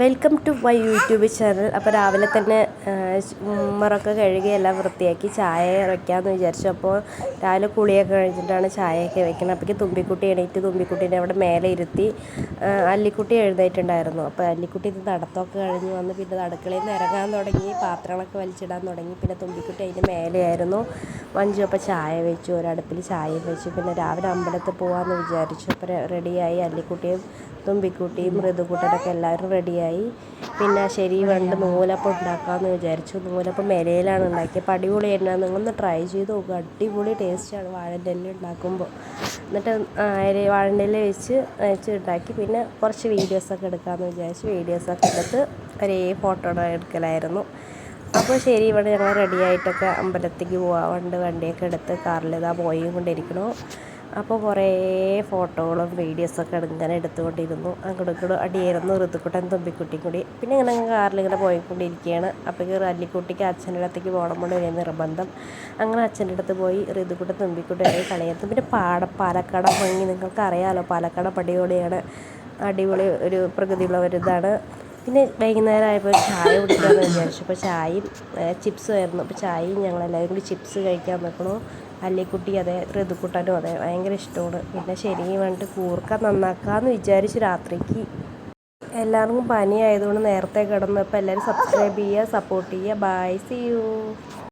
Welcome to my YouTube channel. അപ്പോൾ രാവിലെ തന്നെ ഉമ്മറൊക്കെ കഴുകി എല്ലാം വൃത്തിയാക്കി ചായ വയ്ക്കാമെന്ന് വിചാരിച്ചു. അപ്പോൾ രാവിലെ കുളിയൊക്കെ കഴിഞ്ഞിട്ടാണ് ചായയൊക്കെ വെക്കുന്നത് അപ്പോഴേക്ക് തുമ്പിക്കുട്ടി എണീറ്റ് തുമ്പിക്കുട്ടീനെ അവിടെ മേലെ ഇരുത്തി അല്ലിക്കുട്ടി എഴുന്നേറ്റുണ്ടായിരുന്നു അപ്പോൾ അല്ലിക്കുട്ടി ഇത് നടത്തമൊക്കെ കഴിഞ്ഞ് വന്ന് പിന്നെ അടുക്കളയിൽ നിന്ന് ഇറങ്ങാൻ തുടങ്ങി പാത്രങ്ങളൊക്കെ വലിച്ചിടാൻ തുടങ്ങി. പിന്നെ തുമ്പിക്കുട്ടി അതിന്റെ മേലെയായിരുന്നു. അപ്പോൾ ചായ വെച്ചു ഒരടുപ്പിൽ ചായ വെച്ചു. പിന്നെ രാവിലെ അമ്പലത്തിൽ പോകാമെന്ന് വിചാരിച്ചു. അപ്പോൾ റെഡിയായി. അല്ലിക്കുട്ടിയും തുമ്പിക്കുട്ടിയും മൃദുകുട്ടനൊക്കെ എല്ലാവരും റെഡിയായി. പിന്നെ ശരി വേണ്ട നൂലപ്പം ഉണ്ടാക്കാമെന്ന് വിചാരിച്ചു. നൂലപ്പം മെലയിലാണ് ഉണ്ടാക്കിയത്. അപ്പം അടിപൊളി തന്നെ നിങ്ങളൊന്ന് ട്രൈ ചെയ്ത് നോക്കുക അടിപൊളി ടേസ്റ്റാണ് വാഴന്റെ ഇല ഉണ്ടാക്കുമ്പോൾ. എന്നിട്ട് അരി വാഴന്റെ ഇല വെച്ച് വെച്ച് ഉണ്ടാക്കി. പിന്നെ കുറച്ച് വീഡിയോസൊക്കെ എടുക്കാമെന്ന് വിചാരിച്ചു. വീഡിയോസൊക്കെ എടുത്ത് ഒരേ ഫോട്ടോ എടുക്കലായിരുന്നു. അപ്പോൾ ശരി ഇവിടെ ഞങ്ങൾ റെഡി ആയിട്ടൊക്കെ അമ്പലത്തേക്ക് പോകാറുണ്ട് വണ്ടിയൊക്കെ എടുത്ത് കാറിൽ ഇതാ പോയി കൊണ്ടിരിക്കണു അപ്പോൾ കുറേ ഫോട്ടോകളും വീഡിയോസൊക്കെ ഇങ്ങനെ എടുത്തുകൊണ്ടിരുന്നു. അങ്ങോട്ടും ഇങ്ങോട്ടും അടിയായിരുന്നു. ഋതുക്കുട്ടൻ തുമ്പിക്കുട്ടി കൂടി. പിന്നെ ഇങ്ങനെ കാറിൽ ഇങ്ങനെ പോയിക്കൊണ്ടിരിക്കുകയാണ്. അപ്പോൾ അല്ലിക്കുട്ടിക്ക് അച്ഛന്റെ അടുത്തേക്ക് പോകണം കൊണ്ട് വലിയ നിർബന്ധം. അങ്ങനെ അച്ഛന്റെ അടുത്ത് പോയി. ഋതുക്കുട്ടൻ തുമ്പിക്കുട്ടി ആയി കളിയായിരുന്നു പിന്നെ പാട പാലക്കാട് ഭംഗി. നിങ്ങൾക്ക് അറിയാമല്ലോ പാലക്കാട് അടിപൊളിയാണ് അടിപൊളി ഒരു പ്രകൃതിയുള്ള ഒരു ഇതാണ്. പിന്നെ വൈകുന്നേരം ആയപ്പോൾ ചായ കുടിക്കാമെന്ന് വിചാരിച്ചു. അപ്പോൾ ചായയും ചിപ്സ് ആയിരുന്നു. അപ്പോൾ ചായയും ഞങ്ങളെല്ലാവരും കൂടി ചിപ്സ് കഴിക്കാൻ നിൽക്കണു അല്ലിക്കുട്ടി അതെ ഋതുക്കുട്ടനും അതെ ഭയങ്കര ഇഷ്ടമാണ്. പിന്നെ ശരി വേണ്ടിട്ട് കൂർക്ക നന്നാക്കാമെന്ന് വിചാരിച്ചു രാത്രിക്ക്. എല്ലാവർക്കും പനി ആയതുകൊണ്ട് നേരത്തെ കിടന്നു അപ്പോൾ എല്ലാവരും സബ്സ്ക്രൈബ് ചെയ്യുക സപ്പോർട്ട് ചെയ്യുക. By C U